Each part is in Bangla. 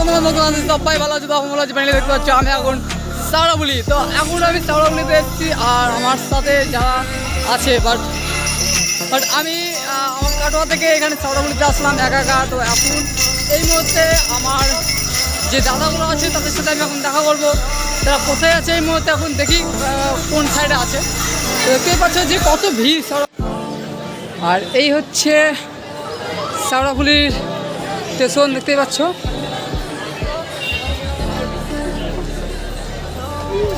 বন্ধুরা আছে সবাই ভালো আছে তো দেখতে পাচ্ছ, আমি এখন সাউড়াবুলি তো এখন আমি সাউড়াবুলিতে এসেছি, আর আমার সাথে যারা আছে বাট বাট আমি আমার কাটোয়া থেকে এখানে সাউড়াবুলিতে আসলাম, একা একা। তো এখন এই মুহূর্তে আমার যে দাদাগুলো আছে, তাদের সাথে আমি এখন দেখা করব। তারা কোথায় আছে এই মুহূর্তে, এখন দেখি কোন সাইডে আছে। দেখতেই পাচ্ছ যে কত ভিড় সাউড়া আর এই হচ্ছে সাউড়াফুলির স্টেশন দেখতেই পাচ্ছ।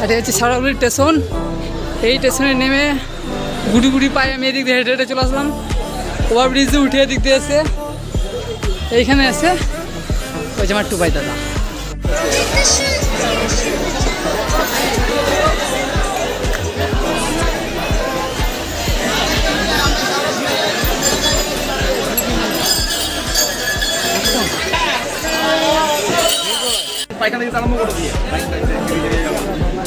এটা হচ্ছে সাউড়াফুলির স্টেশন। এই স্টেশনে নেমে গুড়ি গুড়ি পায়ে আমি এদিক দিয়ে হেঁটে হেঁটে চলে আসলাম। ওভার ব্রিজে উঠে এদিক দিয়ে এসে এইখানে এসে ওই যে আমার দাদা। পায়খানা করে দিয়ে।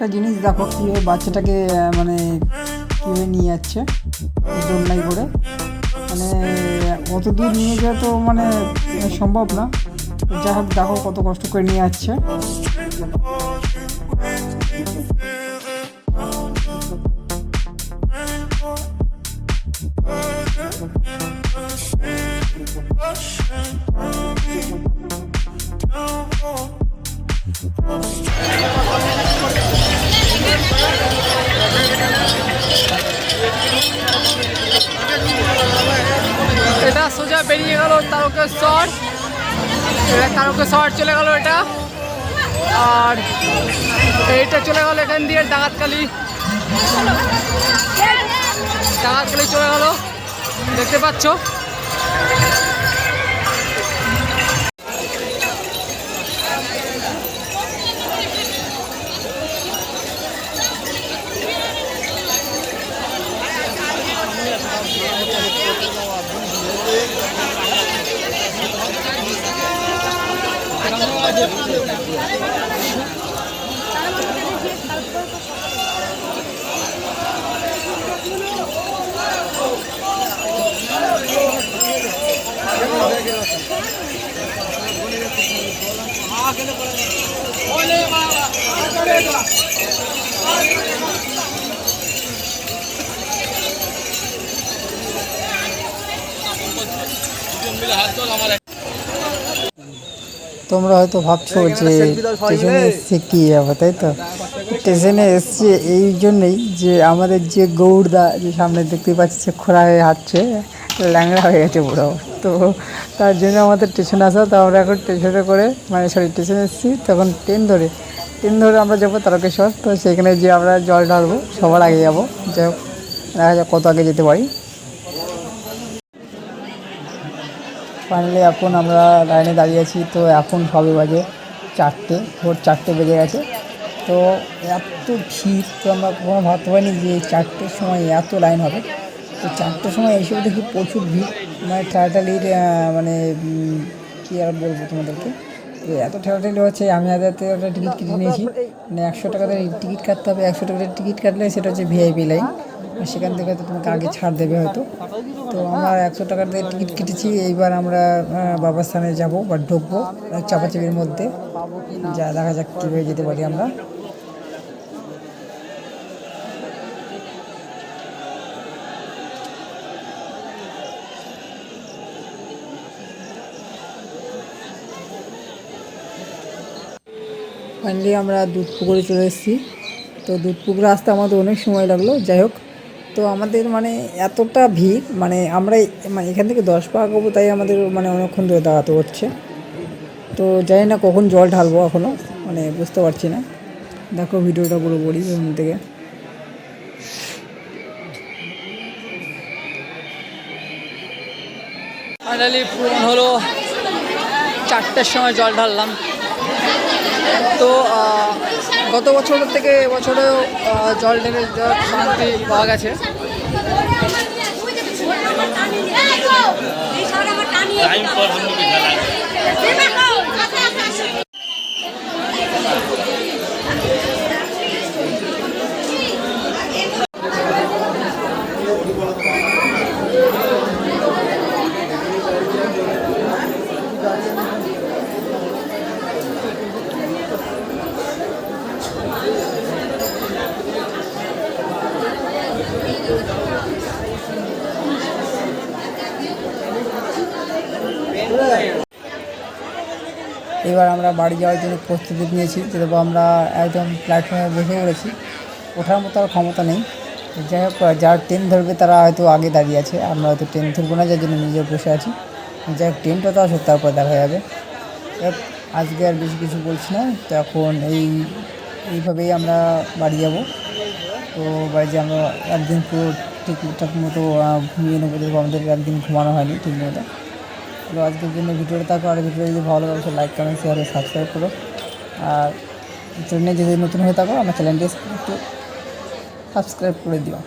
একটা জিনিস দেখো, কীভাবে বাচ্চাটাকে মানে কীভাবে নিয়ে যাচ্ছে দোলনায় করে। মানে অত দূর নিয়ে যাওয়া তো মানে সম্ভব না। যাই হোক, দেখো কত কষ্ট করে নিয়ে যাচ্ছে। এটা সোজা বেরিয়ে গেল তারকেশ্বর। তারকেশ্বর চলে গেল এটা। আর এইটা চলে গেল এখান দিয়ে ডাকাতকালি ডাকাতকালি চলে গেল। দেখতে পাচ্ছ? আগে তোমরা হয়তো ভাবছ যে স্টেশনে এসছে কী হবে তাই তো? স্টেশনে এসছে এই জন্যেই যে আমাদের যে গৌড়দা যে সামনে দেখতে পাচ্ছি যে খোড়া হয়ে হাঁটছে, ল্যাংড়া হয়ে গেছে পুরো তো তার জন্য আমাদের স্টেশনে আসা, তো আমরা এখন স্টেশনে করে মানে সরি স্টেশনে এসেছি, তখন ট্রেন ধরে। ট্রেন ধরে আমরা যাব তারকেশ্বর, তো সেখানে যে আমরা জল ঢালবো, সবার আগে যাব। যাই হোক, দেখা যাক কত আগে যেতে পারি। ফাইনালি এখন আমরা লাইনে দাঁড়িয়ে আছি, তো এখন সবে বাজে চারটে, ভোর চারটে বেজে গেছে। তো এত ভিড়, তো আমরা কখনো ভাবতে পারিনি যে চারটের সময় এত লাইন হবে। তো চারটের সময় এসে দেখি প্রচুর ভিড়। মানে টাটালির মানে কী আর বলব তোমাদেরকে? এত ঠেলাঠালি হচ্ছে আমি হাজার একটা টিকিট কেটে নিয়েছি। মানে একশো টাকাতে টিকিট কাটতে হবে একশো টাকা টিকিট কাটলে সেটা হচ্ছে ভিআইপি লাইন সেখান থেকে হয়তো তোমাকে আগে ছাড় দেবে হয়তো। তো আমরা একশো টাকা দিয়ে টিকিট কেটেছি এইবার আমরা বাবার স্থানে যাব বা ঢুকবো চাপাচাপির মধ্যে। যা দেখা যাক কীভাবে যেতে পারি আমরা। ফাইনালি আমরা দুধ পুকুরে চলে এসেছি। তো দুধ পুকুরে আসতে আমাদের অনেক সময় লাগল, যাই হোক। তো আমাদের মানে এতটা ভিড় মানে আমরা মানে এখান থেকে দশ পা করব, তাই আমাদের মানে অনেকক্ষণ ধরে দাঁড়াতে হচ্ছে। তো জানি না কখন জল ঢালবো এখনও মানে বুঝতে পারছি না। দেখো ভিডিওটা পুরো বলি ওর থেকে। ফাইনালি পূরণ হলো, চারটের সময় জল ঢাললাম। তো গত বছর থেকে এবছরেও জল ঢেলে যাওয়ার শান্তি পাওয়া গেছে। টাইম এবার আমরা বাড়ি যাওয়ার জন্য প্রস্তুতি নিয়েছি যেহেতু আমরা একদম প্ল্যাটফর্মে বসে পড়েছি। ওঠার মতো আর ক্ষমতা নেই। যাই হোক, যারা ট্রেন ধরবে তারা হয়তো আগে দাঁড়িয়ে আছে। আমরা হয়তো ট্রেন ধরবো না, যার জন্য নিজে বসে আছি। যাই হোক ট্রেনটা তো আসুক তারপর দেখা যাবে। আজকে আর বেশি কিছু বলছি না। তো এখন এই, এইভাবেই আমরা বাড়ি যাব। তো বাড়ি যে আমরা একদিন পুরো ঠিকঠাক মতো ঘুমিয়ে নেব আমাদের একদিন ঘুমানো হয়নি ঠিক মতো। তো আজকের জন্য ভিডিওটা থাকো আর ভিডিও যদি ভালো লাগে লাইক কমেন্ট শেয়ার সাবস্ক্রাইব করো। আর চ্যানেলে যদি নতুন হয়ে থাকো, আমার চ্যানেলটি একটু সাবস্ক্রাইব করে দিও।